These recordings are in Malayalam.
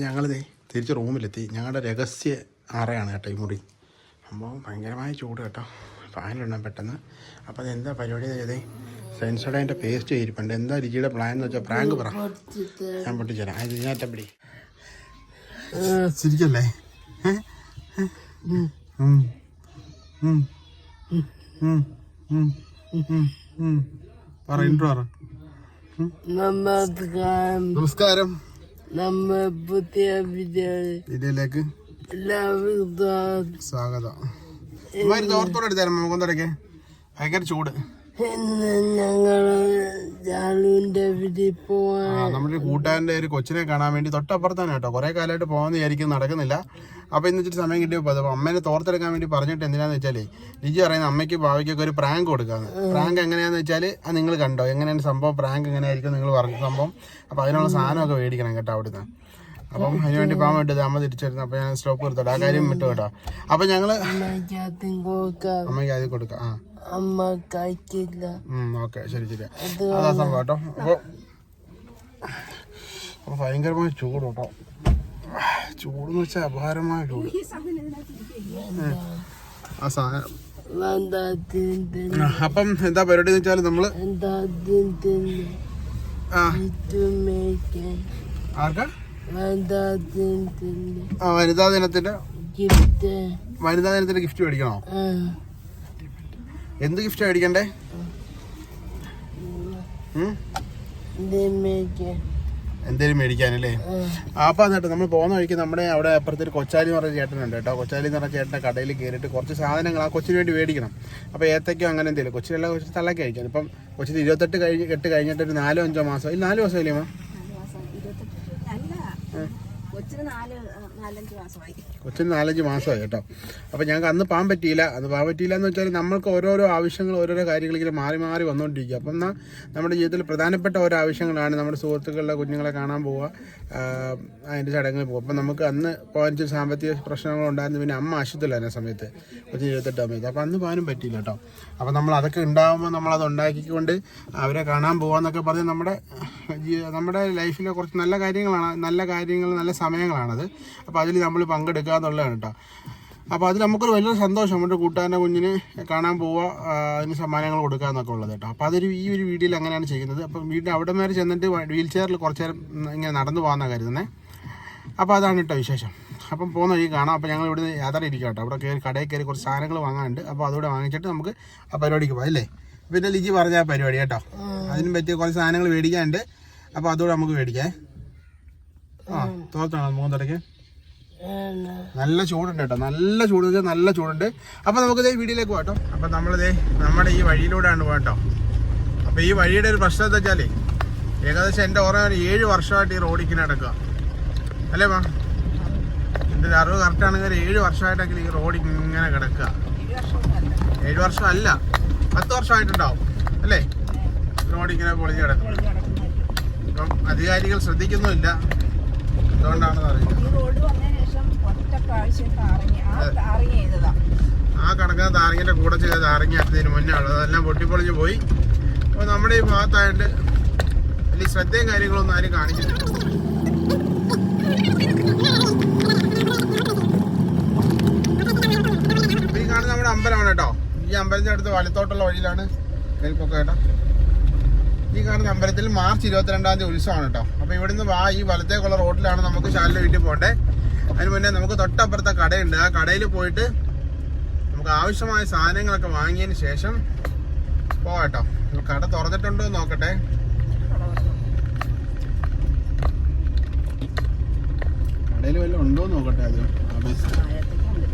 അപ്പം ഞങ്ങളിത് തിരിച്ച് റൂമിലെത്തി. ഞങ്ങളുടെ രഹസ്യ അറയാണ് കേട്ടോ ഈ മുറി. സംഭവം ഭയങ്കരമായ ചൂട് കേട്ടോ. ഫാനിലിടണം പെട്ടെന്ന്. അപ്പോൾ അതെന്താ പരിപാടി ചെയ്തേ സെൻസോഡേന്റെ പേസ്റ്റ് ഇരിപ്പുണ്ട് എന്താ രുചിയുടെ പ്ലാൻ എന്ന് വെച്ചാൽ പ്രാങ്ക് പറ. ഞാൻ പൊട്ടിച്ചേരാം. അത് ഞാൻ പിടി. ഉം. പറ ഇൻട്രോ നമസ്കാരം. നമ്മ പുതിയ വീഡിയോ വീഡിയോയിലേക്ക് എല്ലാവർക്കും സ്വാഗതം. ഓർത്തോടെ എടുത്താലും മുഖം ഭയങ്കര ചൂട്. ഞങ്ങൾ നമ്മുടെ കൂട്ടുകാരന്റെ ഒരു കൊച്ചിനെ കാണാൻ വേണ്ടി തൊട്ടപ്പുറത്താണ് കേട്ടോ. കുറേ കാലമായിട്ട് പോകാമെന്ന് വിചാരിക്കും നടക്കുന്നില്ല. അപ്പോൾ ഇന്ന് ഇച്ചിരി സമയം കിട്ടിയപ്പോൾ അപ്പൊ അമ്മേനെ തോർത്തെടുക്കാൻ വേണ്ടി പറഞ്ഞിട്ട് എന്തിനാന്ന് വെച്ചാലേ ലിജി പറയുന്ന അമ്മയ്ക്ക് ഭാവിക്കൊക്കെ ഒരു പ്രാങ്ക് കൊടുക്കാന്ന്. പ്രാങ്ക് എങ്ങനെയാന്ന് വെച്ചാൽ അത് നിങ്ങൾ കണ്ടോ? എങ്ങനെയാണ് സംഭവം? പ്രാങ്ക് എങ്ങനെയായിരിക്കും നിങ്ങൾ പറഞ്ഞ സംഭവം? അപ്പോൾ അതിനുള്ള സാധനമൊക്കെ മേടിക്കണം കേട്ടോ അവിടുന്ന്. അപ്പം അതിന് വേണ്ടി പോകാൻ വേണ്ടത് അമ്മ തിരിച്ചായിരുന്നു അപ്പൊ ഞാൻ സ്റ്റോപ്പ് കൊടുത്തോട്ടെ ആ കാര്യം വിട്ടു കേട്ടോ. ഞങ്ങൾ അമ്മയ്ക്കകത്തും അമ്മയ്ക്ക് ആദ്യം കൊടുക്കാം. ആ. അമ്മ കഴിക്കില്ല. ഓക്കെ ശരി ശരി. അതാ സംഭവം കേട്ടോ. അപ്പോൾ ഭയങ്കരമായ ചൂട് കേട്ടോ. ചൂടെന്ന് വെച്ചാൽ അപാരമായ ചൂട്. ആ സാധനം. അപ്പം എന്താ പരിപാടി എന്ന് വെച്ചാൽ നമ്മൾ ആർക്കാ? ആ വനിതാ ദിനത്തിന്റെ ഗിഫ്റ്റ്. വനിതാ ദിനത്തിന്റെ ഗിഫ്റ്റ് മേടിക്കണോ? എന്ത് ഗിഫ്റ്റ് മേടിക്കണ്ടേ? എന്തേലും മേടിക്കാനല്ലേ? അപ്പൊ എന്നിട്ട് നമ്മൾ പോകുന്ന വഴിക്ക് നമ്മുടെ അവിടെ അപ്പുറത്ത് ഒരു കൊച്ചാലി എന്ന് പറഞ്ഞ ചേട്ടനുണ്ട് കേട്ടോ. കൊച്ചാലി എന്ന് പറഞ്ഞ ചേട്ടന്റെ കടയിൽ കയറിയിട്ട് കുറച്ച് സാധനങ്ങൾ ആ കൊച്ചിന് വേണ്ടി മേടിക്കണം. അപ്പോൾ ഏത്തക്കോ അങ്ങനെ എന്തെങ്കിലും കൊച്ചിനെല്ലാം കൊച്ചു തള്ളക്കി കഴിക്കാൻ ഇപ്പം കൊച്ചിന് ഇരുപത്തെട്ട് കഴിഞ്ഞ് എട്ട് കഴിഞ്ഞിട്ട് ഒരു നാലോ അഞ്ചോ മാസം ഈ നാല് മാസം ഇല്ലേ കൊച്ചിന് നാല് നാലഞ്ച് മാസമായി. കൊച്ചിന് നാലഞ്ച് മാസമായി കേട്ടോ. അപ്പോൾ ഞങ്ങൾക്ക് അന്ന് പോകാൻ പറ്റിയില്ല. അന്ന് പോകാൻ പറ്റിയില്ല എന്ന് വെച്ചാൽ നമ്മൾക്ക് ഓരോരോ ആവശ്യങ്ങൾ ഓരോരോ കാര്യങ്ങൾ ഇങ്ങനെ മാറി മാറി വന്നുകൊണ്ടിരിക്കുക അപ്പം എന്നാൽ നമ്മുടെ ജീവിതത്തിൽ പ്രധാനപ്പെട്ട ഓരോ ആവശ്യങ്ങളാണ് നമ്മുടെ സുഹൃത്തുക്കളുടെ കുഞ്ഞുങ്ങളെ കാണാൻ പോവുക. അതിന്റെ ചടങ്ങിൽ പോകും അപ്പം നമുക്ക് അന്ന് പോകാൻ ചില സാമ്പത്തിക പ്രശ്നങ്ങളുണ്ടായിരുന്നു പിന്നെ അമ്മ ആശുപത്രിയിലായിരുന്നു ആ സമയത്ത് കൊച്ചിന് ഇരുപത്തെട്ട് സമയത്ത് അപ്പോൾ അന്ന് പോകാനും പറ്റിയില്ല കേട്ടോ. അപ്പോൾ നമ്മൾ അതൊക്കെ ഉണ്ടാകുമ്പോൾ നമ്മളത് ഉണ്ടാക്കിക്കൊണ്ട് അവരെ കാണാൻ പോകാമെന്നൊക്കെ പറഞ്ഞ് നമ്മുടെ നമ്മുടെ ലൈഫിലെ കുറച്ച് നല്ല കാര്യങ്ങളാണ് നല്ല കാര്യങ്ങൾ നല്ല സമയങ്ങളാണത്. അപ്പോൾ അതിൽ നമ്മൾ പങ്കെടുക്കുക എന്നുള്ളതാണ് കേട്ടോ. അപ്പോൾ അത് നമുക്കൊരു വലിയൊരു സന്തോഷം. നമ്മുടെ കൂട്ടുകാരന്റെ കുഞ്ഞിന് കാണാൻ പോവുക അതിന് സമ്മാനങ്ങൾ കൊടുക്കുക എന്നൊക്കെ ഉള്ളത് കേട്ടോ. അപ്പോൾ അതൊരു ഈ ഒരു വീഡിയോയിൽ അങ്ങനെയാണ് ചെയ്യുന്നത്. അപ്പം വീടിന്റെ അവിടെ വരെ ചെന്നിട്ട് വീൽ ചെയറിൽ കുറച്ച് നേരം ഇങ്ങനെ നടന്നു പോകാമെന്നാണ് കരുതുന്നത് അപ്പോൾ അതാണ് കേട്ടോ വിശേഷം. അപ്പം പോകുന്ന വഴി കാണാം. അപ്പോൾ ഞങ്ങൾ ഇവിടുന്ന് യാത്ര ഇരിക്കാം കേട്ടോ. അവിടെ കയറി കടയിൽ കയറി കുറച്ച് സാധനങ്ങൾ വാങ്ങാനുണ്ട്. അപ്പോൾ അതുകൂടെ വാങ്ങിച്ചിട്ട് നമുക്ക് ആ പരിപാടിക്ക് പോകാം അല്ലേ? പിന്നെ ലിജി പറഞ്ഞ ആ പരിപാടി കേട്ടോ. അതിനും പറ്റിയ കുറച്ച് സാധനങ്ങൾ മേടിക്കാനുണ്ട്. അപ്പോൾ അതുകൂടെ നമുക്ക് മേടിക്കാം. ആ തോർത്താണോ തുടക്കാൻ നല്ല ചൂടുണ്ട് കേട്ടോ. നല്ല ചൂട് നല്ല ചൂടുണ്ട്. അപ്പോൾ നമുക്ക് ഇതേ വീഡിയോയിലേക്ക് പോകട്ടോ അപ്പോൾ നമ്മളിതേ നമ്മുടെ ഈ വഴിയിലൂടെയാണ് പോകട്ടോ അപ്പോൾ ഈ വഴിയുടെ ഒരു പ്രശ്നം എന്താ വെച്ചാൽ ഏകദേശം എന്റെ ഓർമ്മ ഒരു ഏഴ് വർഷമായിട്ട് ഈ റോഡിൽ ഇങ്ങനെ നടക്കുക അല്ലേ മാ? എന്റെ ഒരു അറിവ് കറക്റ്റ് ആണെങ്കിൽ ഒരു ഏഴ് വർഷമായിട്ടെങ്കിലും ഈ റോഡ് ഇങ്ങനെ കിടക്കുക ഏഴ് വർഷം അല്ല പത്ത് വർഷമായിട്ടുണ്ടാവും. അല്ലേ? റോഡ് ഇങ്ങനെ പൊളിഞ്ഞ് കിടക്കും അപ്പം അധികാരികൾ ശ്രദ്ധിക്കുന്നുമില്ല. എന്തുകൊണ്ടാണെന്ന് അറിയില്ല ഈ റോഡ് വന്നതിന് ശേഷം ഒറ്റ താറങ്ങി ആ താറങ്ങി ചെയ്തതാ. ആ കിടക്കുന്ന താരങ്ങിന്റെ കൂടെ ചെയ്ത താരങ്ങി അടുത്തതിന് മുന്നേ ഉള്ളത്. അതെല്ലാം പൊട്ടിപ്പൊളിഞ്ഞ് പോയി. അപ്പോൾ നമ്മുടെ ഈ ഭാഗത്തായിട്ട് വലിയ ശ്രദ്ധയും കാര്യങ്ങളൊന്നും ആരും കാണിച്ചില്ല ഈ കാണുന്ന നമ്മുടെ അമ്പലമാണ് കേട്ടോ. ഈ അമ്പലത്തിന്റെ അടുത്ത് വലത്തോട്ടുള്ള വഴിയിലാണ് കേൾപ്പൊക്കെ കേട്ടോ. ഈ കാണുന്ന അമ്പലത്തിൽ മാർച്ച് ഇരുപത്തിരണ്ടാം തീയതി ഉത്സവമാണ് കേട്ടോ. അപ്പോൾ ഇവിടുന്ന് വാ ഈ വലത്തേക്കുള്ള റോഡിലാണ് നമുക്ക് ശാലിന്റെ വീട്ടിൽ പോകണ്ടേ അതിന് മുന്നേ നമുക്ക് തൊട്ടപ്പുറത്തെ കടയുണ്ട്. ആ കടയിൽ പോയിട്ട് നമുക്ക് ആവശ്യമായ സാധനങ്ങളൊക്കെ വാങ്ങിയതിന് ശേഷം പോവാട്ടോ. കട തുറന്നിട്ടുണ്ടോ എന്ന് നോക്കട്ടെ. കടയിൽ വല്ലതും ഉണ്ടോ എന്ന് നോക്കട്ടെ അത്.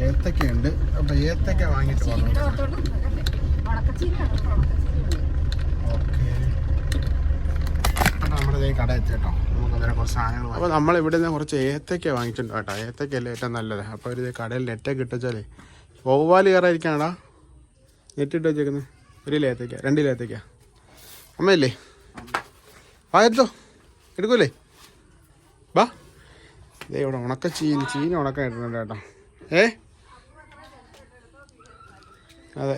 ഏത്തക്ക ഉണ്ട് അപ്പൊ ഏത്തക്ക വാങ്ങിട്ട് ഓക്കെ. നമ്മുടെ കട എത്തി അന്നേരം കുറച്ച് സാധനങ്ങൾ അപ്പോൾ നമ്മൾ ഇവിടെ നിന്ന് കുറച്ച് ഏത്തക്ക വാങ്ങിച്ചിട്ടുണ്ട് കേട്ടോ. ഏത്തക്കയല്ലേ ഏറ്റവും നല്ലത്. അപ്പോൾ ഒരു കടയിൽ നെറ്റൊക്കെ ഇട്ടുവെച്ചാലേ വവ്വാൽ കയറായിരിക്കാണടാ നെറ്റ് ഇട്ട് വെച്ചേക്കുന്നത് ഒരു ലേത്തേക്ക രണ്ട് ലേത്തേക്ക അമ്മയല്ലേ? വാ എടുത്തോ. എടുക്കൂലേ? വാ. ഇതേ ഇവിടെ ഉണക്ക ചീൻ ചീന ഉണക്കം ഇട്ടിട്ടുണ്ട് കേട്ടോ. ഏ? അതെ.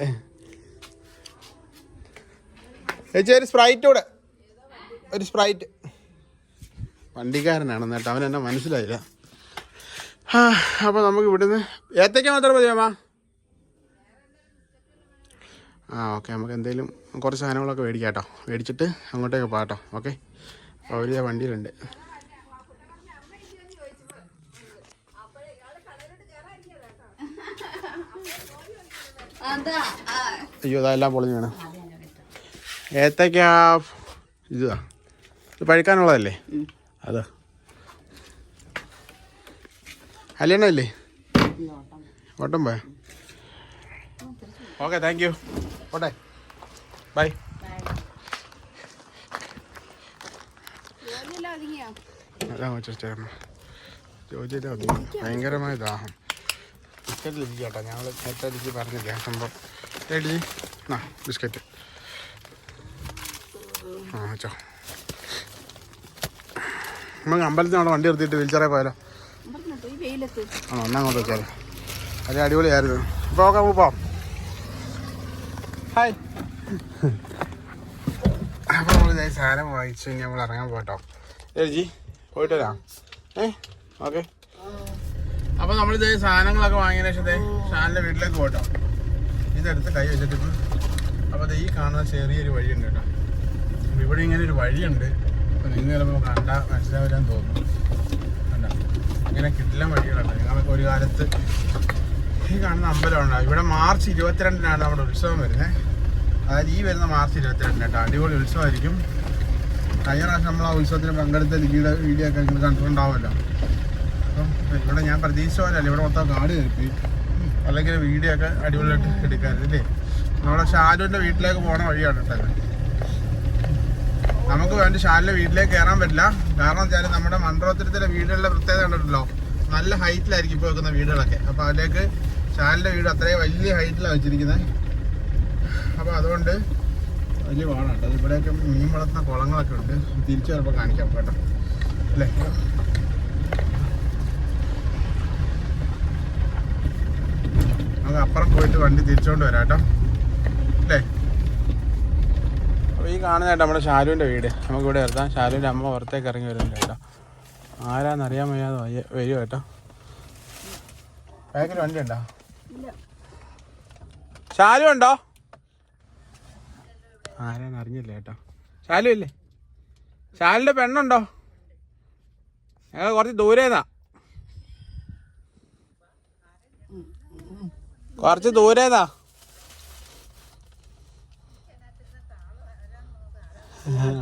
ചേച്ചി ഒരു സ്പ്രൈറ്റ് കൂടെ. ഒരു സ്പ്രൈറ്റ്. വണ്ടിക്കാരനാണെന്ന് കേട്ടോ. അവൻ എന്നെ മനസ്സിലായില്ല. അപ്പോൾ നമുക്ക് ഇവിടുന്ന് ഏത്തയ്ക്ക മാത്രം മതി ആ ഓക്കെ നമുക്ക് എന്തെങ്കിലും കുറച്ച് സാധനങ്ങളൊക്കെ മേടിക്കാം കേട്ടോ. മേടിച്ചിട്ട് അങ്ങോട്ടേക്ക് പോകാം കേട്ടോ. ഓക്കെ? അപ്പോൾ ഒരു വണ്ടിയിലുണ്ട്. അയ്യോ അതെല്ലാം പൊളിഞ്ഞു വേണം. ഏത്തയ്ക്ക ഇതാ ഇത് പഴുക്കാനുള്ളതല്ലേ? അതാ. കല്യാണമല്ലേ ഓട്ടം പോയ. ഓക്കെ താങ്ക് യു ഓട്ടെ ബൈ അതാ ചേർന്ന് ചോദിച്ചിട്ട് മതി ഭയങ്കരമായ ദാഹം. ബിസ്ക്കറ്റിൽ ഇരിക്കട്ടെ കേട്ടോ ഞങ്ങൾ നേരത്തെ എനിക്ക് പറഞ്ഞില്ലേ സംഭവം. എടി ആ ബിസ്ക്കറ്റ്. ആ വെച്ചോ. നമുക്ക് അമ്പലത്തിന് അവിടെ വണ്ടി നിർത്തിയിട്ട് വീൽച്ചറേ പോയാലോ? ആ എന്നാ അങ്ങോട്ട് വെച്ചാലോ അത് അടിപൊളിയായിരുന്നു. ഇപ്പോൾ ഓക്കെ നമുക്ക് പോവാം ഹായ് അപ്പോൾ നമ്മൾ ഇതായി സാധനം വാങ്ങിച്ചു കഴിഞ്ഞാൽ നമ്മൾ ഇറങ്ങാൻ പോട്ടോ ഏജി പോയിട്ട് വരാം. ഏ ഓക്കെ. അപ്പോൾ നമ്മൾ ഇതേ സാധനങ്ങളൊക്കെ വാങ്ങിയതിന് ശേഷം ദേ ഷാനിന്റെ വീട്ടിലേക്ക് പോട്ടോ ഇതെടുത്ത് കൈ വെച്ചിട്ട് അപ്പൊ അപ്പോൾ ദേ ഈ കാണുന്ന ചെറിയൊരു വഴിയുണ്ട് കേട്ടോ ഇവിടെ ഇങ്ങനെ ഒരു വഴിയുണ്ട്. നിങ്ങൾ ചിലപ്പോൾ കണ്ട മനസ്സിലാവില്ലാന്ന് തോന്നുന്നു കണ്ടോ. അങ്ങനെ കിട്ടില്ല വഴികളുണ്ട് ഞങ്ങൾക്ക് ഒരു കാലത്ത് ഈ കാണുന്ന അമ്പലമുണ്ട് ഇവിടെ മാർച്ച് ഇരുപത്തിരണ്ടിനാണ് നമ്മുടെ ഉത്സവം വരുന്നത് അതായത് ഈ വരുന്ന മാർച്ച് ഇരുപത്തിരണ്ടിന് കേട്ടോ. അടിപൊളി ഉത്സവമായിരിക്കും. കഴിഞ്ഞ പ്രാവശ്യം നമ്മൾ ആ ഉത്സവത്തിന് പങ്കെടുത്ത ലിഗിയുടെ വീഡിയോ ഒക്കെ നിങ്ങൾ കണ്ടിട്ടുണ്ടാവുമല്ലോ. അപ്പം ഇവിടെ ഞാൻ പ്രതീക്ഷിച്ച പോലെയല്ല ഇവിടെ മൊത്തം കാട് കയറി അല്ലെങ്കിൽ വീഡിയോ ഒക്കെ അടിപൊളിയായിട്ട് എടുക്കാറില്ലേ നമ്മുടെ ഷാരുവിന്റെ വീട്ടിലേക്ക് പോകണ വഴിയാണ് കേട്ടോ. നമുക്ക് വേണ്ടി ഷാലിന്റെ വീട്ടിലേക്ക് കയറാൻ പറ്റില്ല. കാരണം വെച്ചാൽ നമ്മുടെ മണ്ഡപത്തിരത്തിലെ വീടുകളുടെ പ്രത്യേകത കണ്ടിട്ടുണ്ടല്ലോ. നല്ല ഹൈറ്റിലായിരിക്കും ഇപ്പോൾ വെക്കുന്ന വീടുകളൊക്കെ. അപ്പോൾ അതിലേക്ക് ഷാലിന്റെ വീട് അത്രയും വലിയ ഹൈറ്റിലാണ് വെച്ചിരിക്കുന്നത്. അപ്പോൾ അതുകൊണ്ട് വലിയ പാടാണ് ഇവിടെയൊക്കെ മീൻ വളർത്തുന്ന കുളങ്ങളൊക്കെ ഉണ്ട്. തിരിച്ചു ചിലപ്പോൾ കാണിക്കാം കേട്ടോ. അല്ലേ? നമുക്ക് അപ്പുറം പോയിട്ട് വണ്ടി തിരിച്ചുകൊണ്ട് വരാം കേട്ടോ. അല്ലേ? ഈ കാണുന്നതായിട്ട് നമ്മുടെ ഷാലുവിന്റെ വീട്. നമുക്ക് ഇവിടെ നിർത്താം. ഷാലുവിന്റെ അമ്മ പുറത്തേക്ക് ഇറങ്ങി വരുന്നുണ്ട് കേട്ടോ. ആരാന്ന് അറിയാൻ വയ്യാതെ വയ്യ വരുമോ കേട്ടോ. ബാക്കിൽ വണ്ടി ഉണ്ടോ ഷാലു ഉണ്ടോ? ആരാന്ന് അറിഞ്ഞില്ല കേട്ടോ. ഷാലു ഇല്ലേ? ഷാലിന്റെ പെണ്ണുണ്ടോ? ഞങ്ങൾ കുറച്ച് ദൂരേന്നാ. കുറച്ച് ദൂരേന്നാ.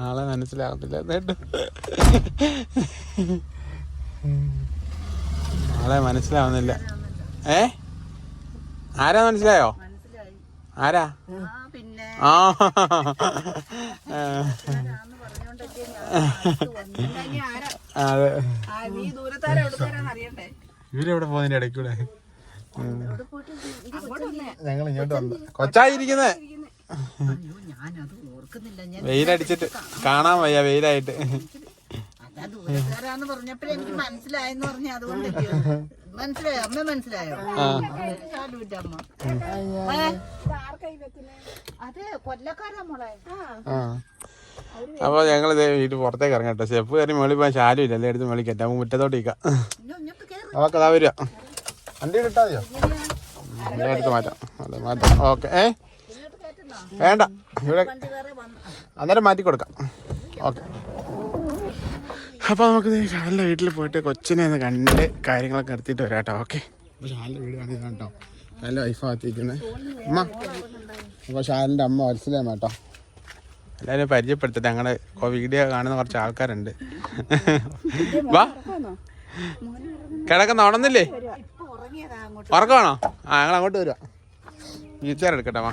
ആളെ മനസ്സിലാകത്തില്ല കേട്ടോ ആളെ മനസ്സിലാവുന്നില്ല. ഏ? ആരാ മനസ്സിലായോ? ആരാ? ആ. അതെ. ഇവരെവിടെ പോകുന്നതിന്റെ ഇടയ്ക്കൂടെ? ഞങ്ങൾ ഇങ്ങോട്ട് വന്നു. കൊച്ചായിരിക്കുന്നേ വെയിലടിച്ചിട്ട് കാണാൻ വയ്യ വെയിലായിട്ട്. അപ്പൊ ദൂരക്കാരാന്ന് പറഞ്ഞപ്പോഴേ എനിക്ക് മനസ്സിലായെന്ന് പറഞ്ഞ അതുകൊണ്ട് മനസ്സിലായോ? അമ്മ മനസ്സിലായോ? ചാലുവിന്റെ അമ്മ ഏ? അതെ കൊല്ലക്കാരാ മോളെ. ആ. അപ്പോൾ ഞങ്ങൾ ഇതേ വീട്ടിൽ പുറത്തേക്ക് ഇറങ്ങാം കേട്ടോ. സ്റ്റെപ്പ് കയറി മേളിൽ പോയാൽ ശാലും ഇല്ല എല്ലാ എടുത്ത് മുകളിൽ കയറ്റാം മുറ്റത്തോട്ട് ഇരിക്കാം. അതൊക്കെ അതാ വരിക. വണ്ടി കിട്ടാതെയോ എല്ലാ എടുത്ത് മാറ്റാം. അതെ മാറ്റാം. ഓക്കെ. ഏ? വേണ്ട. ഇവിടെ അന്നേരം മാറ്റി കൊടുക്കാം. ഓക്കെ. അപ്പോൾ നമുക്ക് ഷാലിന്റെ വീട്ടിൽ പോയിട്ട് കൊച്ചിനെ ഒന്ന് കണ്ട് കാര്യങ്ങളൊക്കെ എടുത്തിട്ട് വരാം കേട്ടോ ഓക്കെ. അപ്പോൾ ഷാലിന്റെ വീട് കാണിച്ചു കേട്ടോ ഷാലിന്റെ വൈഫാത്തിരിക്കുന്നത് അമ്മ. അപ്പോൾ ഷാലിന്റെ അമ്മ വത്സലമ്മ കേട്ടോ. എല്ലാവരും പരിചയപ്പെടുത്തിട്ട് ഞങ്ങളുടെ വീഡിയോ കാണുന്ന കുറച്ച് ആൾക്കാരുണ്ട്. വാ. കിടക്കുന്ന ഉണന്നില്ലേ ഉറക്കമാണോ? ആ ഞങ്ങൾ അങ്ങോട്ട് വരുവാ വീച്ചാർ എടുക്കട്ടെ വാ.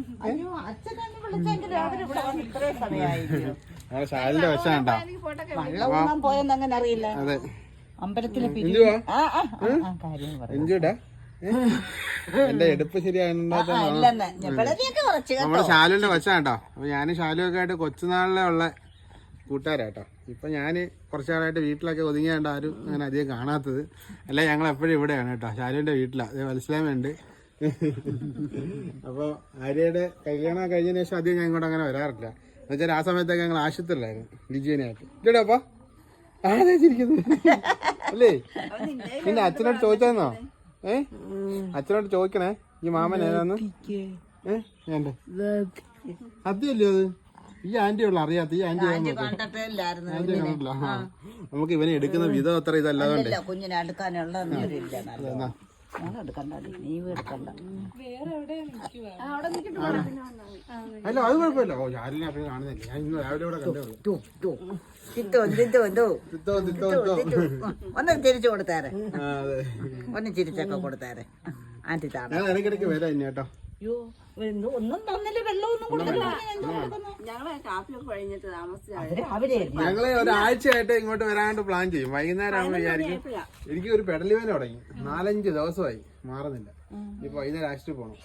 അയ്യോ അച്ഛനെന്നെ വിളിച്ചെങ്കിൽ രാവിലെ ഇവിടെ വന്ന് ഇത്രയും സമയമായിരിക്കും ഞങ്ങളെ ഷാലിന്റെ വശം വെള്ളം ഊന്നാൻ പോയെന്ന് അങ്ങനെ അറിയില്ല. അതെ. അമ്പലത്തിലെ പിരി എന്തുവാ? ആ ആ ആ, ആ കാര്യം പറ എഞ്ചൂടാ എന്റെ എടുപ്പ് ശരിയാകുന്നുണ്ടാ ഇല്ലെന്ന്. ഞെപ്പളത്തിയൊക്കെ കുറച്ച് നമ്മുടെ ശാലുവിന്റെ കേട്ടോ അപ്പൊ ഞാനും ഒക്കെ ആയിട്ട് കൊച്ചുനാളിലെ ഉള്ള കൂട്ടുകാരാട്ടോ ഇപ്പൊ ഞാൻ കുറച്ചാളായിട്ട് വീട്ടിലൊക്കെ ഒതുങ്ങിയാണ്ട് ആരും അങ്ങനെ അധികം കാണാത്തത്. അല്ല ഞങ്ങൾ എപ്പോഴും ഇവിടെയാണ് കേട്ടോ. ശാലുവിന്റെ വീട്ടിലാ. അതേ മനസ്സിലാമുണ്ട് അപ്പോൾ ആര്യയുടെ കല്യാണം കഴിഞ്ഞതിന് ശേഷം അധികം ഞാൻ ഇങ്ങോട്ട് അങ്ങനെ വരാറില്ല. എന്ന് വെച്ചാൽ ആ സമയത്തൊക്കെ ഞങ്ങൾ ആശുപത്രിയിലായിരുന്നു വിജയനായിട്ട്. ഇല്ലടാ അപ്പൊ. ആരാ ചിരിക്കുന്നത് അല്ലേ? പിന്നെ അച്ഛനോട് ചോദിച്ചാന്നോ ഏ? അച്ഛനോട് ചോദിക്കണേ? ഈ മാമൻ ഏതാന്ന്? ഏ? വേണ്ട. സത്യമല്ലേ അത്? ഈ ആന്റി ഉള്ള അറിയാത്ത ഈ ആന്റി നമുക്ക് ഇവനെ എടുക്കുന്ന വിധം അത്ര ഇതല്ലാതെ കുഞ്ഞിനെ എടുക്കാനുള്ള എടുക്കണ്ട നീ എടുക്കണ്ട. അല്ല അത് കുഴപ്പമില്ല. ഓ ഞാനില്ല അപ്പം കാണുന്നില്ല. ഞാൻ ഇന്ന് രാവിലെ ഇവിടെ കണ്ടേ ഉള്ളൂ. തു, തു. തിത്തോ തിത്തോ എന്തോ. തിത്തോ തിത്തോ തിത്തോ ഒന്ന് തിരിച്ചു കൊടുത്തേരെ. ഒന്ന് ചിരിച്ചൊക്കെ കൊടുത്തേരെ. ആന്റി താണ ഞാൻ ഇടയ്ക്കിടയ്ക്ക് വരാം ഇനി കേട്ടോ. അയ്യോ ഒന്നും തന്നില്ല വെള്ളമൊന്നും കൊടുത്തില്ല. ഞങ്ങളെ കാപ്പിയൊക്കെ കഴിഞ്ഞിട്ട് ആയിരുന്നു. ഞങ്ങൾ ഒരാഴ്ചയായിട്ട് ഇങ്ങോട്ട് വരാണ്ട് പ്ലാൻ ചെയ്യും. വൈകുന്നേരം ആകുമ്പോൾ വിചാരിക്കും എനിക്ക് ഒരു പെടലി വേന തുടങ്ങി നാലഞ്ച് ദിവസമായി മാറുന്നില്ല. ഇപ്പൊ വൈകുന്നേരം ആശുപത്രി പോണം.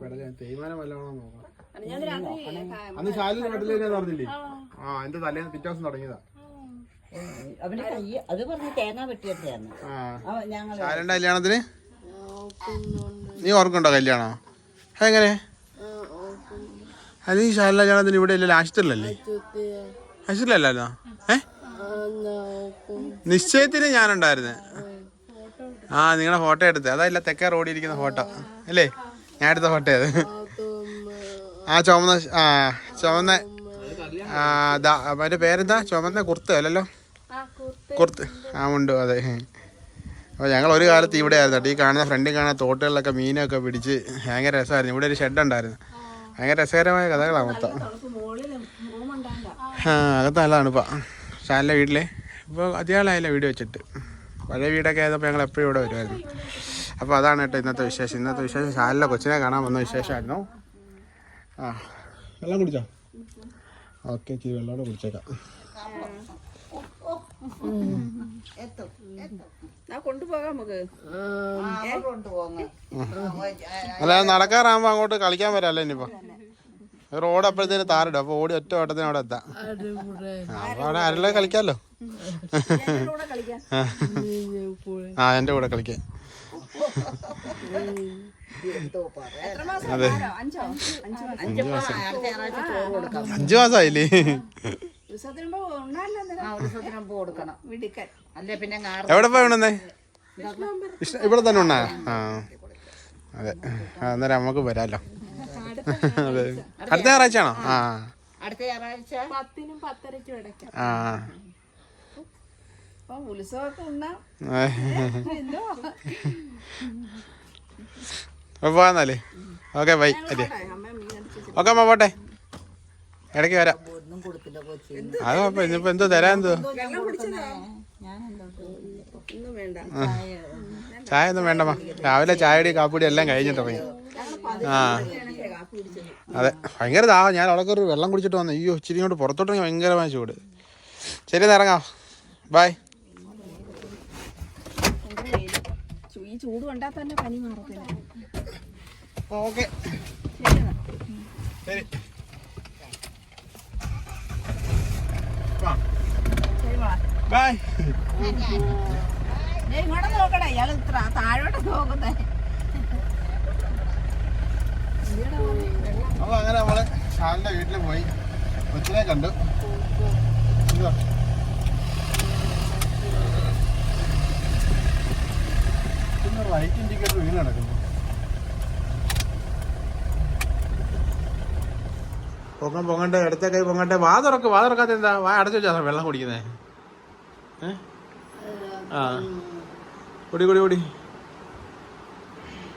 പെടലി തേയ്മാനം വല്ലതാണോ നോക്കണം. ഞാൻ രാത്രി അന്ന് ശാലിന് പെടലി വേന പറഞ്ഞില്ലേ ആ. എന്റെ തലേന്ന് പിറ്റേ തുടങ്ങിയതാ. അവന്റെ കൈ അത് പറഞ്ഞ തേങ്ങ വെട്ടിയിട്ടായിരുന്നു ആ. ഞങ്ങൾ ശാലിന്റെ കല്യാണത്തിന്? നീ ഓർക്കുണ്ടോ കല്യാണം? എങ്ങനെ അത് ഈ ശാലിന്റെ കല്യാണത്തിന് ഇവിടെ ഇല്ലല്ലോ ആശുപത്രിയിലല്ലേ ആശുപത്രിയിലല്ലോ ഏ? നിശ്ചയത്തിന് ഞാനുണ്ടായിരുന്നു. ആ നിങ്ങളുടെ ഫോട്ടോ എടുത്തത് അതല്ല തെക്കേ റോഡിൽ ഇരിക്കുന്ന ഫോട്ടോ. അല്ലേ? ഞാൻ എടുത്ത ഫോട്ടോ അത്. ആ ചുമന്ന. ആ ചുമന്ന ആ അവന്റെ പേരെന്താ? ചുമന്ന കുർത്ത അല്ലല്ലോ? കുർത്ത്. ആ ഉണ്ട് അതെ. അപ്പോൾ ഞങ്ങൾ ഒരു കാലത്ത് ഇവിടെ ആയിരുന്നു ഈ കാണുന്ന ഫ്രണ്ടിൽ കാണുന്ന തോട്ടുകളിലൊക്കെ മീനൊക്കെ പിടിച്ച് ഭയങ്കര രസമായിരുന്നു. ഇവിടെ ഒരു ഷെഡ് ഉണ്ടായിരുന്നു. ഭയങ്കര രസകരമായ കഥകളാണ് മൊത്തം. ആ നല്ലതാണ് ഇപ്പം. ഷാലിന്റെ വീട്ടിലെ ഇപ്പോൾ അധികമായില്ല വീട് വെച്ചിട്ട്. പഴയ വീടൊക്കെ ആയതപ്പോൾ ഞങ്ങൾ എപ്പോഴും ഇവിടെ വരുമായിരുന്നു. അപ്പോൾ അതാണ് കേട്ടോ ഇന്നത്തെ വിശേഷം. ഇന്നത്തെ വിശേഷം ഷാലിലെ കൊച്ചിനെ കാണാൻ വന്ന വിശേഷമായിരുന്നു. ആ. വെള്ളം കുടിച്ചോ? ഓക്കെ ഇച്ചിരി വെള്ളം കൂടെ കുടിച്ചേക്കാം കൊണ്ടുപോകാം നമുക്ക്. കൊണ്ടുപോകുന്നു. അല്ല നടക്കാറാകുമ്പോ അങ്ങോട്ട് കളിക്കാൻ വരാല്ലേ ഇനിയിപ്പോ? റോഡ് അപ്പോഴത്തേന് താറിടും. അപ്പൊ ഓടി ഒറ്റ ഓട്ടത്തിന് അവിടെ എത്താം. ആ, കളിക്കാല്ലോ അവിടെ ആരെല്ലാം കളിക്കാമല്ലോ? ആ എന്റെ കൂടെ കളിക്കാൻ. അതെ. അഞ്ചോ? അഞ്ചോ. അഞ്ച് മാസം. അടുത്ത ചോറ് കൊടുക്കാം അഞ്ചു മാസമായില്ലേ ഉത്സവത്തിനുമ്പ് കൊടുക്കണം. അല്ലേ പിന്നെ എവിടെ പോയി ഉണ്ടെന്നേ ഇഷ്ട- ഇവിടെ തന്നെ ഉണ്ടാ ആ. അതെ. അന്നേരം നമുക്ക് വരാല്ലോ അതെ. അടുത്ത ഞായറാഴ്ച ആണോ ആ. അടുത്ത ഞായറാഴ്ച? പത്തിനും പത്തരയ്ക്കും ഇടയ്ക്കാം. ആ. പോകാന്നാലേ ഓക്കെ ബൈ. അല്ലേ ഓക്കെ അമ്മ പോട്ടെ. ഇടയ്ക്ക് വരാം. ഒന്നും കൊടുത്തില്ല കൊച്ചി. അത് എന്തോ തരാൻ ചായ ഒന്നും വേണ്ടമ്മ രാവിലെ ചായടി കാപ്പിടി എല്ലാം കഴിഞ്ഞ് തുടങ്ങി. ആ. അതെ. ഭയങ്കര ദാഹം. ഞാൻ അവിടെ കയറി വെള്ളം കുടിച്ചിട്ട് വന്നു അയ്യോ ഇച്ചിരി ഇങ്ങോട്ട് പുറത്തോട്ടെങ്കിൽ ഭയങ്കരമായ ചൂട്. ശരി ഒന്ന് ഇറങ്ങാം. ബായ് ചൂട് കൊണ്ടാൽ തന്നെ പനി മാറത്തില്ല? ഓക്കെ. ശരി. ഇങ്ങോട്ട് നോക്കണേ ഇയാൾ ഇത്ര താഴോട്ട് നോക്കുന്നേ. അപ്പോൾ അങ്ങനെ നമ്മൾ ഷാലിന്റെ വീട്ടിൽ പോയി. കൊച്ചിനെ കണ്ടു. പിന്നെ റൈറ്റ് ഇൻഡിക്കേറ്റർ വീണ് കിടക്കുന്നു. പൊങ്ങൻ പൊങ്ങണ്ടേ ഇടത്തെ കൈ പൊങ്ങണ്ടേ വാ തുറക്ക് വാ തുറക്കാത്ത എന്താ? വാ അടച്ചു വെച്ചാ വെള്ളം കുടിക്കുന്നേ. ഏ? ആ. കുടി കുടി കുടി.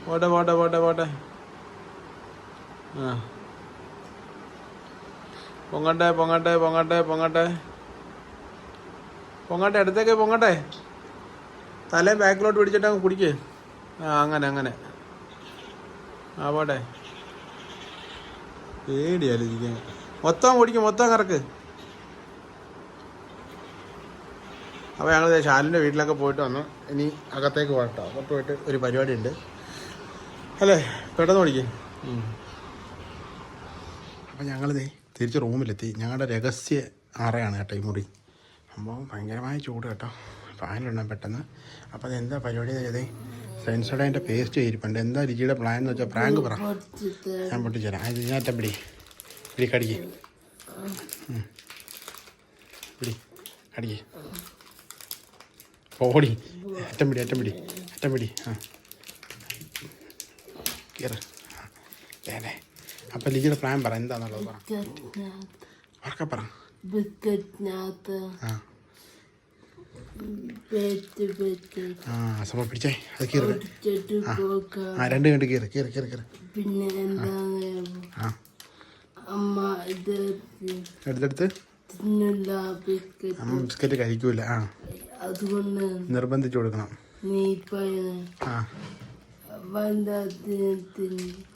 പോട്ടെ പോട്ടെ പോട്ടെ പോട്ടെ. ആ. പൊങ്ങട്ടെ പൊങ്ങട്ടെ പൊങ്ങട്ടെ പൊങ്ങട്ടെ പൊങ്ങട്ടെ അടുത്തേക്ക് പൊങ്ങട്ടെ തലേ ബാക്കിലോട്ട് പിടിച്ചിട്ട് കുടിക്ക്. ആ അങ്ങനെ അങ്ങനെ. ആ പോട്ടെ. പേടിയാലോ മൊത്തം ഓടിക്കും മൊത്തം കറക്ക്. അപ്പോൾ ഞങ്ങൾ ശാലിന്റെ വീട്ടിലൊക്കെ പോയിട്ട് വന്നു. ഇനി അകത്തേക്ക് പോകട്ടോ അകത്ത് പോയിട്ട് ഒരു പരിപാടി ഉണ്ട് അല്ലേ? പെട്ടെന്ന് ഓടിക്കേ. അപ്പം ഞങ്ങളിതേ തിരിച്ച് റൂമിലെത്തി. ഞങ്ങളുടെ രഹസ്യ ആറയാണ് കേട്ടോ ഈ മുറി. സംഭവം ഭയങ്കരമായ ചൂട് കേട്ടോ. ഫാനിലിടണം പെട്ടെന്ന്. അപ്പോൾ അതെന്താ പരിപാടി ചെയ്തേ സെൻസോഡേന്റെ പേസ്റ്റ് ചെയ്തിരിപ്പുണ്ട് എന്താ രുചിയുടെ പ്ലാൻ എന്ന് വെച്ചാൽ പ്രാങ്ക് പറ. ഞാൻ പൊട്ടിച്ചേരാം. അത് ഞാൻ പിടി. പിടി കടിക്ക്. പിടി കടിക്ക്. പോടി അറ്റം പിടി അറ്റം പിടി അറ്റം പിടി. ആ. കയറ ഏനെ അപ്പം ലിജിയുടെ പ്ലാൻ പറ. എന്താണെന്നുള്ളത് പറ. പറ. ബിസ്ക്കറ്റിനകത്ത്. ആ. ആ സംഭവം പിടിച്ചേ. അത് പോക്കാം ആ. രണ്ട് കണ്ട് കീറ കീറ കീറ കീറ. പിന്നെ എന്താണ് ആ. അമ്മ ഇത് എടുത്തെടുത്ത് അമ്മ ബിസ്ക്കറ്റ് കഴിക്കൂല. ആ. അതുകൊണ്ട് നിർബന്ധിച്ചു കൊടുക്കണം. നീ പറയുന്നത് ആ.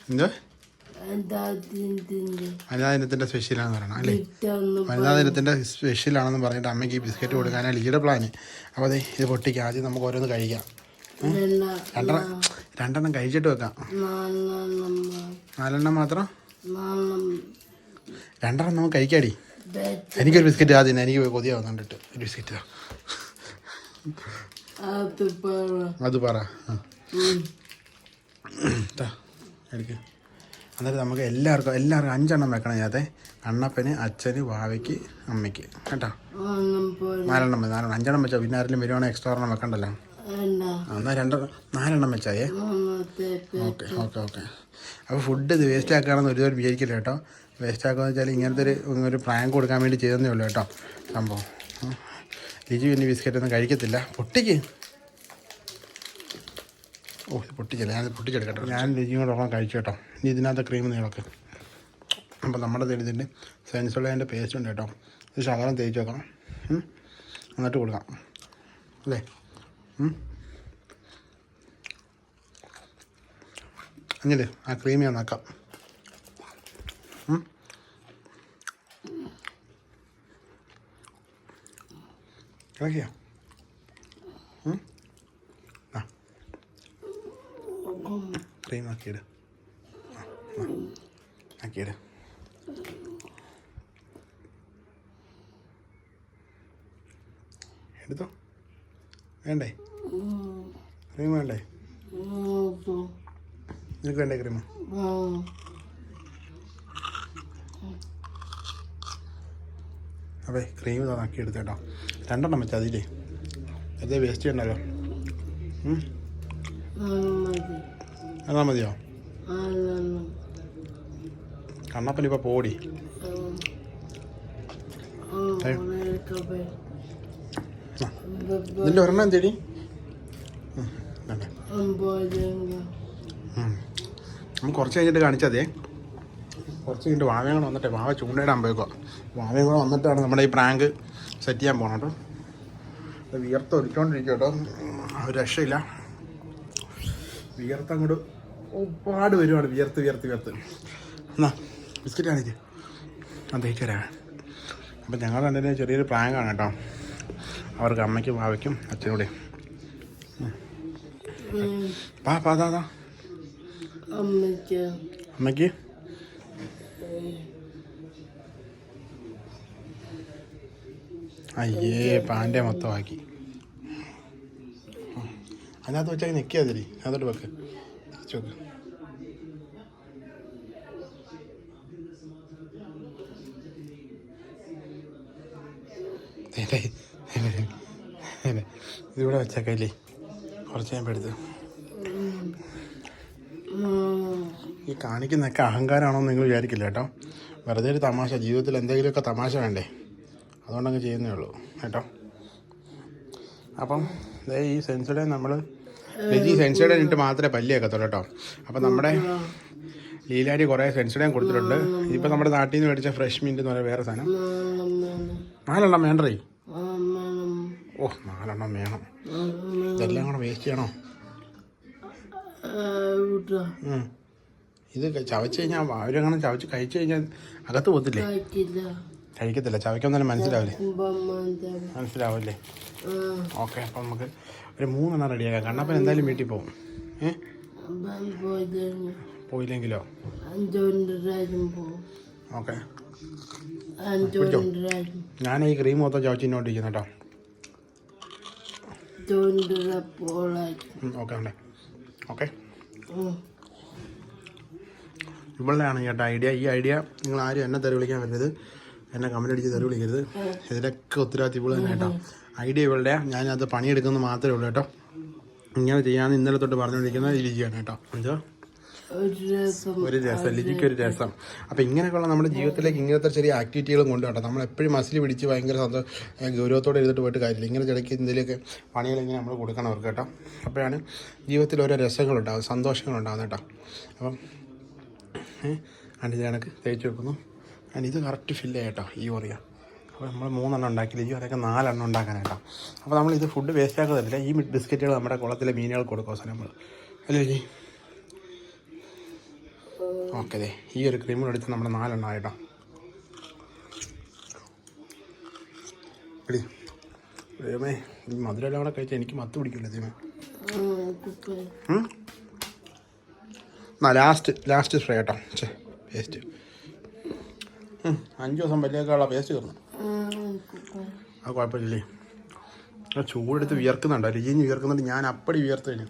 എന്താ? വനിതാ ദിനത്തിന്റെ സ്പെഷ്യലാണെന്ന് പറയണം അല്ലേ? വനിതാ ദിനത്തിന്റെ സ്പെഷ്യലാണെന്ന് പറഞ്ഞിട്ട് അമ്മയ്ക്ക് ഈ ബിസ്ക്കറ്റ് കൊടുക്കാനാണ് ലിജിയുടെ പ്ലാന് അപ്പോൾ അതെ ഇത് പൊട്ടിക്കാം. ആദ്യം നമുക്ക് ഓരോന്ന് കഴിക്കാം. രണ്ടെണ്ണം രണ്ടെണ്ണം കഴിച്ചിട്ട് വെക്കാം. നാലെണ്ണം മാത്രം? രണ്ടെണ്ണം നമുക്ക് കഴിക്കാടി. എനിക്കൊരു ബിസ്ക്കറ്റ് ആദ്യം എനിക്ക് കൊതിയാവും കണ്ടിട്ട്. ഒരു ബിസ്ക്കറ്റ്. അത് പറ. എടുക്ക്. എന്നിട്ട് നമുക്ക് എല്ലാവർക്കും എല്ലാവർക്കും അഞ്ചെണ്ണം വെക്കണം ഇതിനകത്തെ. അണ്ണപ്പന് അച്ഛന് വാവയ്ക്ക് അമ്മയ്ക്ക്. കേട്ടോ? നാലെണ്ണം മതി നാലെണ്ണം. അഞ്ചെണ്ണം വെച്ചാൽ പിന്നെ ആരെങ്കിലും വരുവാണെങ്കിൽ എക്സ്ട്രാ ഒരെണ്ണം വെക്കണ്ടല്ലോ? എന്നാൽ രണ്ടെണ്ണം നാലെണ്ണം വെച്ചായേ. ഓക്കെ ഓക്കെ ഓക്കെ അപ്പോൾ ഫുഡ് ഇത് വേസ്റ്റ് ആക്കുകയാണെന്ന് ഒരുപാട് വിചാരിക്കില്ല കേട്ടോ. വേസ്റ്റ് ആക്കുകയെന്ന് വെച്ചാൽ ഇങ്ങനത്തെ ഒരു ഒരു പ്രാങ്ക് കൊടുക്കാൻ വേണ്ടി ചെയ്തതേ ഉള്ളൂ കേട്ടോ. സംഭവം. ലിജു ലിജി പിന്നെ ബിസ്ക്കറ്റ് ഒന്നും കഴിക്കത്തില്ല. പൊട്ടിക്ക്. ഓ ഇത് പൊട്ടിച്ചില്ല ഞാനത് പൊട്ടിച്ചെടുക്കട്ടെ ഞാൻ രുചിയും കൂടെ ഉറങ്ങാൻ കഴിച്ചു കേട്ടോ ഇനി ഇതിനകത്ത് ക്രീം നീളക്ക് അപ്പോൾ നമ്മുടെ ഇതിന്റെ സെൻസുള്ളതിന്റെ പേസ്റ്റ് ഉണ്ട് കേട്ടോ. ഇത് ശകലം തേച്ച് വെക്കണം. എന്നിട്ട് കൊടുക്കാം. അല്ലേ? അങ്ങനെ ആ ക്രീം ഞാൻ നോക്കാം ക്രീം ആക്കിയിട്. ആക്കിയിട് എടുത്തോ വേണ്ടേ ക്രീം വേണ്ടേ നിനക്ക് വേണ്ടേ ക്രീം അതെ ക്രീം നന്നാക്കി എടുത്തേട്ടോ രണ്ടെണ്ണം വെച്ചാൽ അതിലേ അതേ വേസ്റ്റ് ചെയ്യണ്ടല്ലോ അതാ മതിയോ? കണ്ണപ്പൻ ഇപ്പൊ പോടി. നിന്റെ ഒരെണ്ണം എന്തേടി? കുറച്ച് കഴിഞ്ഞിട്ട് കാണിച്ചതേ. കുറച്ച് കഴിഞ്ഞിട്ട് വാവയും കൂടെ വന്നിട്ടേ. വാവ ചൂണ്ടയിടാൻ പോയിക്കോ വാവയും കൂടെ വന്നിട്ടാണ് നമ്മുടെ ഈ പ്രാങ്ക് സെറ്റ് ചെയ്യാൻ പോകണം കേട്ടോ. അത് വിയർത്ത് ഒരുക്കോണ്ടിരിക്കും കേട്ടോ. ഒരു രക്ഷയില്ല. വിയർത്ത് ഒരുപാട് വരുവാണ് വിയർത്ത് വിയർത്ത് വിയർത്ത്. എന്നാ ബിസ്ക്കറ്റ് കാണിക്ക്. ആ തേച്ച് തരാം. അപ്പം ഞങ്ങൾ രണ്ടിനും ചെറിയൊരു പ്രാങ്കാണ് കേട്ടോ. അവർക്ക് അമ്മയ്ക്കും വാവയ്ക്കും അച്ഛനോടെ പാ പാ അമ്മയ്ക്ക്. അമ്മയ്ക്ക്? അയ്യേ പാന്റെ മൊത്തമാക്കി. അതിനകത്ത് വെച്ചാൽ നിൽക്കിയാതിരി അതോട്ട് വെക്ക്. ദേ, ദേ. ഇതിവിടെ വെച്ചേക്കല്ലേ കുറച്ച് ഞാൻ എടുത്ത് ഈ കാണിക്കുന്നതൊക്കെ അഹങ്കാരമാണോ എന്ന് നിങ്ങൾ വിചാരിക്കില്ല കേട്ടോ. വെറുതെ ഒരു തമാശ ജീവിതത്തിൽ എന്തെങ്കിലുമൊക്കെ തമാശ വേണ്ടേ? അതുകൊണ്ടങ്ങ് ചെയ്യുന്നേ ഉള്ളൂ കേട്ടോ. അപ്പം ദേ ഈ സെൻസയുടെ നമ്മൾ ഈ സെൻസയുടെ ഇട്ട് മാത്രമേ പല്ല് കേൾക്കത്തുള്ളൂ കേട്ടോ അപ്പം നമ്മുടെ ലീലാരി കുറേ സെൻസൈഡൻ കൊടുത്തിട്ടുണ്ട് ഇപ്പം നമ്മുടെ നാട്ടിൽ നിന്ന് മേടിച്ച ഫ്രഷ് മിന്റ് എന്ന് പറയുന്ന വേറെ സാധനം നാലെണ്ണം വേണ്ടേ ഓ നാലെണ്ണം വേണം ഇതെല്ലാം കൂടെ വേസ്റ്റ് ചെയ്യണോ. ഇത് ചവച്ച് കഴിഞ്ഞാൽ അവരങ്ങനെ ചവച്ച് കഴിച്ചു കഴിഞ്ഞാൽ അകത്ത് പോത്തില്ലേ കഴിക്കത്തില്ല കഴിക്കത്തില്ല ചവയ്ക്കൊന്നും മനസ്സിലാവില്ലേ മനസ്സിലാവില്ലേ ഓക്കെ അപ്പം നമുക്ക് ഒരു മൂന്നെണ്ണം റെഡിയാക്കാം കണ്ണപ്പൻ എന്തായാലും വീട്ടിൽ പോകും. ഏ? പോയില്ലെങ്കിലോ? ഓക്കെ. ഞാൻ ഈ ക്രീം മൊത്തം ചവച്ചിന്നോണ്ടിരിക്കുന്നു കേട്ടോ. ഓക്കെ ഉണ്ട് ഓക്കെ. ഇവളുടെയാണ് ചേട്ടാ ഐഡിയ ഈ ഐഡിയ നിങ്ങൾ ആരും എന്നെ തെറി വിളിക്കാൻ വരരുത്. എന്നെ കമന്റ് അടിച്ച് തെറി വിളിക്കരുത്. ഇതിലൊക്കെ ഉത്തരവാദിത്തം ഇവൾ തന്നെ കേട്ടോ. ഐഡിയ ഇവളുടെ. ഞാനത് പണിയെടുക്കുന്നത് മാത്രമേ ഉള്ളൂ കേട്ടോ. ഇങ്ങനെ ചെയ്യാന്ന് ഇന്നലെ തൊട്ട് പറഞ്ഞുകൊണ്ടിരിക്കുന്നത് ലിജിയാണ് കേട്ടോ. എന്തോ? ഒരു രസം. ലിജിക്ക് ഒരു രസം. അപ്പം ഇങ്ങനെയൊക്കെയുള്ള നമ്മുടെ ജീവിതത്തിലേക്ക് ഇങ്ങനത്തെ ചെറിയ ആക്ടിവിറ്റികളും കൊണ്ട് കേട്ടോ. നമ്മൾ എപ്പോഴും മസിൽ പിടിച്ച് ഭയങ്കര സന്തോഷം ഗൗരവത്തോടെ എഴുതിട്ട് പോയിട്ട് കാര്യമില്ല. ഇങ്ങനെ ചിലക്ക് എന്തെങ്കിലുമൊക്കെ പണികൾ ഇങ്ങനെ നമ്മൾ കൊടുക്കണം അവർക്ക് കേട്ടോ. അപ്പോഴാണ് ജീവിതത്തിൽ ഓരോ രസങ്ങളുണ്ടാകും സന്തോഷങ്ങളുണ്ടാകുന്നത് കേട്ടോ. അപ്പം അനിത് കണക്ക് തേച്ച് വെക്കുന്നു. അനിത് കറക്റ്റ് ഫില്ല് കേട്ടോ ഈ ഓറിയ അപ്പോൾ നമ്മൾ മൂന്നെണ്ണം ഉണ്ടാക്കി ലിജി അതൊക്കെ നാലെണ്ണം ഉണ്ടാക്കാനായിട്ടാണ് അപ്പോൾ നമ്മൾ ഇത് ഫുഡ് വേസ്റ്റ് ആക്കുന്നില്ല ഈ ബിസ്ക്കറ്റുകൾ നമ്മുടെ കുളത്തിലെ മീനുകൾക്ക് കൊടുക്കും അവസാനം നമ്മൾ അല്ലേ ലിജി ഓക്കെ അതെ ഈ ഒരു ക്രീമും എടുത്ത് നമ്മുടെ നാലെണ്ണം ആയിട്ടോ. എടി ദൈവമേ ഈ മധുരമെല്ലാം കൂടെ കഴിച്ചാൽ എനിക്ക് മത്ത് പിടിക്കില്ല ദൈവമേ? എന്നാ ലാസ്റ്റ് ലാസ്റ്റ് സ്പ്രേ കേട്ടോ. ചേ പേസ്റ്റ് അഞ്ച് ദിവസം വലിയ പേസ്റ്റ് തീർന്നു. അത് കുഴപ്പമില്ലേ ആ ചൂടെടുത്ത് വിയർക്കുന്നുണ്ട്? രുചിഞ്ഞ് വിയർക്കുന്നുണ്ട്. ഞാൻ അപ്പടി വിയർത്തേന്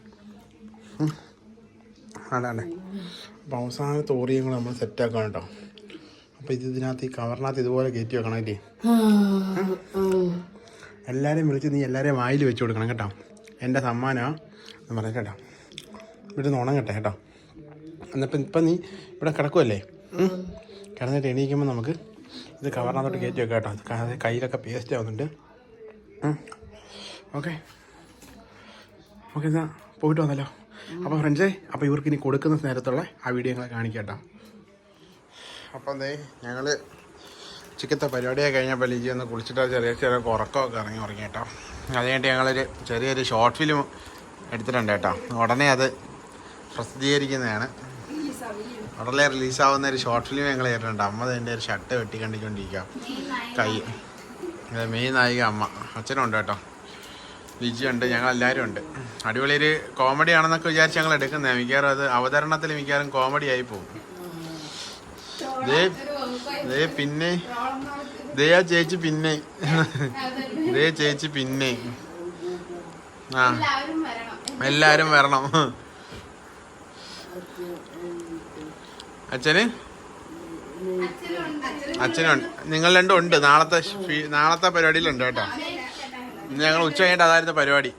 അതാണ് അപ്പം അവസാനത്തെ ഓറിയും കൂടെ നമ്മൾ സെറ്റാക്കണം കേട്ടോ. അപ്പം ഇത് ഇതിനകത്ത് ഈ കവറിനകത്ത് ഇതുപോലെ കയറ്റി വെക്കണം അല്ലേ? എല്ലാവരെയും വിളിച്ച് നീ എല്ലാവരെയും വായിൽ വെച്ച് കൊടുക്കണം കേട്ടോ. എന്റെ സമ്മാനമാണ് എന്ന് പറയാം കേട്ടോ. ഇവിടെ നിന്ന് ഉണങ്ങട്ടെ കേട്ടോ. എന്നിപ്പം ഇപ്പം നീ ഇവിടെ കിടക്കുമല്ലേ? കിടന്നിട്ട് എണീക്കുമ്പോൾ നമുക്ക് ഇത് കവറിനകത്തോട്ട് കയറ്റി വെക്കാം കേട്ടോ. കയ്യിലൊക്കെ പേസ്റ്റ് ആവുന്നുണ്ട്. ഓക്കെ ഓക്കെ എന്നാൽ പോയിട്ട് വന്നല്ലോ. അപ്പോൾ ഫ്രണ്ട്സേ അപ്പോൾ ഇവർക്ക് ഇനി കൊടുക്കുന്ന നേരത്തുള്ള ആ വീഡിയോ കാണിക്കട്ടോ അപ്പോൾ എന്തേ ഞങ്ങൾ ഉച്ചക്കത്തെ പരിപാടിയൊക്കെ കഴിഞ്ഞപ്പോൾ ലിജി ഒന്ന് കുളിച്ചിട്ട് ചെറിയ ചെറിയ ഉറക്കമൊക്കെ ഇറങ്ങി ഉറങ്ങി കേട്ടോ. അതുകഴിഞ്ഞിട്ട് ഞങ്ങളൊരു ചെറിയൊരു ഷോർട്ട് ഫിലിം എടുത്തിട്ടുണ്ട് കേട്ടോ. ഉടനെ അത് പ്രസിദ്ധീകരിക്കുന്നതാണ്. ഉടനെ റിലീസാവുന്ന ഒരു ഷോർട്ട് ഫിലിം ഞങ്ങൾ ചെയ്തിട്ടുണ്ട്. അമ്മ എന്റെ ഒരു ഷർട്ട് വെട്ടി കണ്ടിക്കൊണ്ടിരിക്കുക കൈ മെയിൻ നായിക അമ്മ. അച്ഛനുണ്ട് കേട്ടോ. ലിജി ഉണ്ട് ഞങ്ങൾ എല്ലാവരും ഉണ്ട്. അടിപൊളി ഒരു കോമഡി ആണെന്നൊക്കെ വിചാരിച്ച് ഞങ്ങൾ എടുക്കുന്നത്. മിക്കവാറും അത് അവതരണത്തിൽ മിക്കവാറും കോമഡി ആയി പോകും. ദേ പിന്നെ ദേ ആ ചേച്ചി പിന്നെ. ദേ ചേച്ചി പിന്നെ. ആ. എല്ലാവരും വരണം. അച്ഛന്? അച്ഛനുണ്ട്. നിങ്ങൾ രണ്ടും ഉണ്ട് നാളത്തെ നാളത്തെ പരിപാടിയിലുണ്ട് കേട്ടോ. ഞങ്ങൾ ഉച്ച കഴിഞ്ഞിട്ട് അതായിരുന്നു പരിപാടി.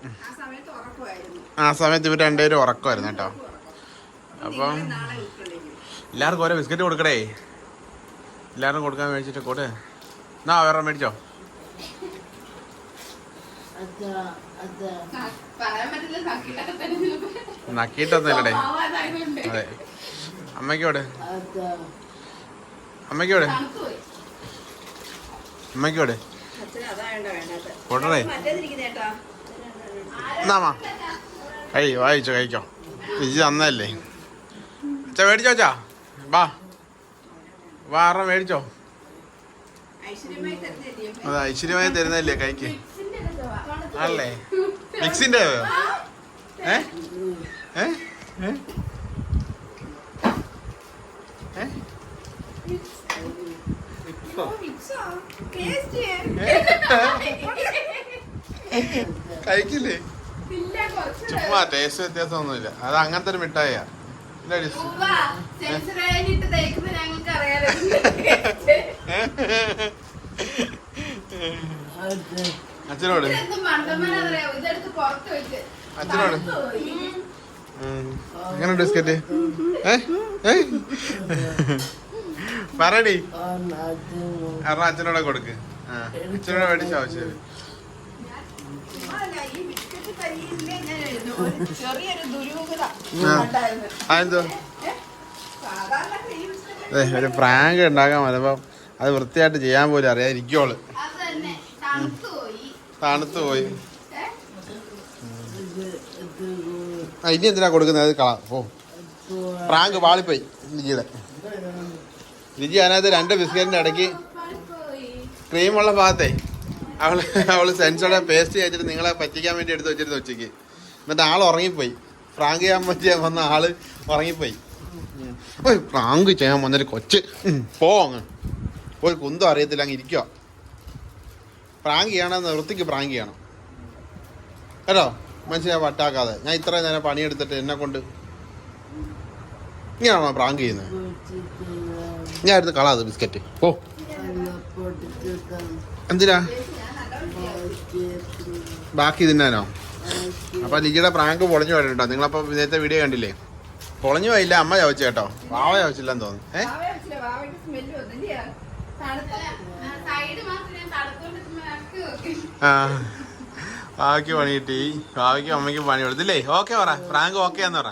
ആ സമയത്ത് ഇവർ രണ്ടുപേരും ഉറക്കമായിരുന്നു കേട്ടോ. അപ്പം എല്ലാവർക്കും ഓരോ ബിസ്ക്കറ്റ് കൊടുക്കടേ. എല്ലാവർക്കും കൊടുക്കാൻ മേടിച്ചിട്ട് കൂടെ എന്നാ വേറെ മേടിച്ചോ? നക്കിയിട്ടൊന്നുമില്ലടേ. അതെ. അമ്മയ്ക്കോട്? അമ്മയ്ക്കോടെ? അമ്മയ്ക്കോടെ? കൊടറേ എന്നാമാ കഴി വായിച്ചോ കഴിക്കോ. ഇജി തന്നല്ലേ അച്ഛാ മേടിച്ചോ അച്ഛാ. വാ. വാറ മേടിച്ചോ. അതെ ഐശ്വര്യമായി തരുന്നല്ലേ കൈക്ക്? അല്ലേ? മിക്സിന്റെ ഏ? ഏ? ഏ? കഴിക്കില്ലേ? ചുമ്മാ ടേസ്റ്റ് വ്യത്യാസമൊന്നുമില്ല. അത് അങ്ങനത്തെ ഒരു മിഠായിയാ. അച്ഛനോട്? അച്ഛനോട്. എങ്ങനെയുണ്ട് ബിസ്ക്കറ്റ്? ഏ? ഏ? പറയടി. അതാ കാരണം അച്ഛനോടെ കൊടുക്ക്. അച്ഛനോടെ മേടിച്ച ആവശ്യം ചെറിയൊരു ദുരൂഹത അതെന്തോ? അതെ ഒരു പ്രാങ്ക് ഉണ്ടാക്കാൻ മതിയപ്പം അത് വൃത്തിയായിട്ട് ചെയ്യാൻ പോലും അറിയാം ഇരിക്കോൾ തണുത്തു പോയി. ഇനി എന്തിനാ കൊടുക്കുന്നത്? അത് കളാ പോ. പ്രാങ്ക് പാളിപ്പോയി ലിജിയുടെ ലിജി അതിനകത്ത് രണ്ട് ബിസ്ക്കറ്റിന്റെ ഇടയ്ക്ക് ക്രീമുള്ള ഭാഗത്തെ അവൾ അവൾ സെൻസോടെ പേസ്റ്റ് ചെയ്തിട്ട് നിങ്ങളെ പറ്റിക്കാൻ വേണ്ടി എടുത്ത് വെച്ചിരുന്നു ഉച്ചയ്ക്ക്. എന്നിട്ട് ആൾ ഉറങ്ങിപ്പോയി. ഫ്രാങ്ക് ചെയ്യാൻ പറ്റിയ വന്ന ആൾ ഉറങ്ങിപ്പോയി. ഓ പ്രാങ്ക് ചെയ്യാൻ വന്നൊരു കൊച്ച്. പോ അങ്ങ്. ഒരു കുന്തം അറിയത്തില്ല അങ്ങ് ഇരിക്കുക പ്രാങ്ക് ചെയ്യണം വൃത്തിക്ക് പ്രാങ്ക് ചെയ്യണം. കേട്ടോ? മനസ്സിലാ വട്ടാക്കാതെ. ഞാൻ ഇത്രയും നേരം പണിയെടുത്തിട്ട് എന്നെ കൊണ്ട് ഇങ്ങനെയാണോ പ്രാങ്ക് ചെയ്യുന്നത്? ഞാൻ എടുത്ത് കളാത് ബിസ്ക്കറ്റ്. ഓ എന്തിനാ? ബാക്കി തിന്നാനോ? അപ്പൊ ലിജിയുടെ പ്രാങ്ക് പൊളഞ്ഞു പോയിട്ടോ നിങ്ങളപ്പോ നേരത്തെ വീഡിയോ കണ്ടില്ലേ? പൊളഞ്ഞു പോയില്ല അമ്മ ചോദിച്ചു കേട്ടോ. വാവ ചോദിച്ചില്ലെന്ന് തോന്നുന്നു. ഏ? ആ ബാക്കി പണി കിട്ടി. ബാക്കി അമ്മയ്ക്ക് പണി കൊടുത്തില്ലേ ഓക്കെ പറ. പ്രാങ്ക് ഓക്കെ എന്ന് പറ.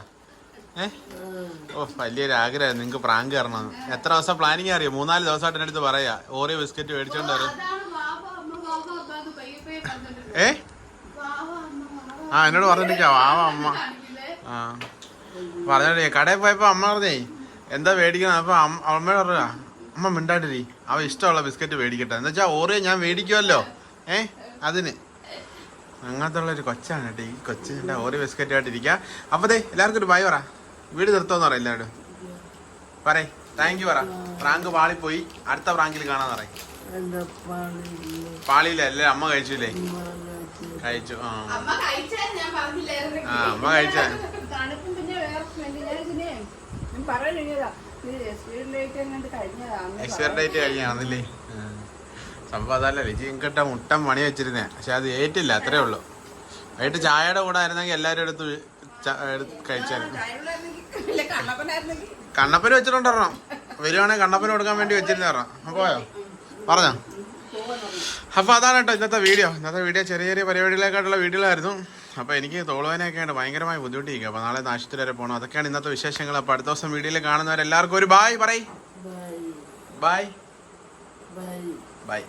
ഓ വലിയൊരു ആഗ്രഹം നിങ്ങൾക്ക് പ്രാങ്ക് കയറണം എത്ര ദിവസം പ്ലാനിങ് അറിയോ? മൂന്നാൽ ദിവസമായിട്ട് എന്റെ അടുത്ത് പറയാ. ഓറിയോ ബിസ്ക്കറ്റ് മേടിച്ചോണ്ട് ഏ? ആ എന്നോട് പറഞ്ഞിരിക്കാ. വാവ അമ്മ. ആ. പറഞ്ഞോട്ടെ കടയിൽ പോയപ്പോ അമ്മ പറഞ്ഞേ എന്താ മേടിക്കണം? അപ്പൊ അമ്മ അമ്മയോട് പറയാ അമ്മ മിണ്ടാണ്ടിരി. അവ ഇഷ്ടമുള്ള ബിസ്ക്കറ്റ് മേടിക്കട്ടെ. എന്താ വെച്ചാൽ ഓറിയോ ഞാൻ മേടിക്കുമല്ലോ ഏ? അതിന്. അങ്ങനത്തെ ഉള്ള ഒരു കൊച്ചാണ് കേട്ടോ ഈ കൊച്ചിന്റെ ഓറിയോ ബിസ്ക്കറ്റ് ആയിട്ടിരിക്കുക അപ്പൊ ദേ എല്ലാവർക്കും ഒരു ബൈ പറ. വീട് നിർത്തോന്ന് പറ എല്ലാവരും പറയ്. താങ്ക് യു പറ. പ്രാങ്ക് പാളിപ്പോയി. അടുത്ത പ്രാങ്കിൽ കാണാൻ പറയും. പാളിയില്ല? അല്ലേ? അമ്മ കഴിച്ചില്ലേ? കഴിച്ചു. ആ. അമ്മ കഴിച്ചാൽ ഞാൻ പറഞ്ഞില്ലായിരുന്നു ആ അമ്മ കഴിച്ച. എക്സ്പയർ ഡേറ്റ് കഴിഞ്ഞാണല്ലേ സംഭവം അതല്ല. ലിജി ഇങ്ങട്ട മുട്ടൻ പണി വെച്ചിരുന്നേ. പക്ഷെ അത് ഏറ്റില്ല. അത്രേ ഉള്ളൂ. വൈകിട്ട് ചായയുടെ കൂടെ ആയിരുന്നെങ്കിൽ എല്ലാവരും എടുത്ത് കഴിച്ചായിരുന്നു കണ്ണപ്പന വെച്ചിട്ടുണ്ട് പറഞ്ഞോ വെച്ചിട്ടുണ്ടോ വരുവാണെങ്കിൽ കണ്ണപ്പന് കൊടുക്കാൻ വേണ്ടി വെച്ചിരുന്നു പറഞ്ഞോ പോയോ? പറഞ്ഞോ. അപ്പൊ അതാണ് കേട്ടോ ഇന്നത്തെ വീഡിയോ. ഇന്നത്തെ വീഡിയോ ചെറിയ ചെറിയ പരിപാടികളെക്കാട്ടുള്ള വീഡിയോയിലായിരുന്നു അപ്പൊ എനിക്ക് തോളുവേനൊക്കെ ആയിട്ട് ഭയങ്കരമായി ബുദ്ധിമുട്ടിരിക്കുക അപ്പൊ നാളെ ആശുപത്രി വരെ പോകണം അതൊക്കെയാണ് ഇന്നത്തെ വിശേഷങ്ങൾ. അപ്പൊ അടുത്ത ദിവസം വീഡിയോയിൽ കാണുന്നവരെല്ലാവർക്കും ഒരു ബായ് പറയ്. Bye bye bye bye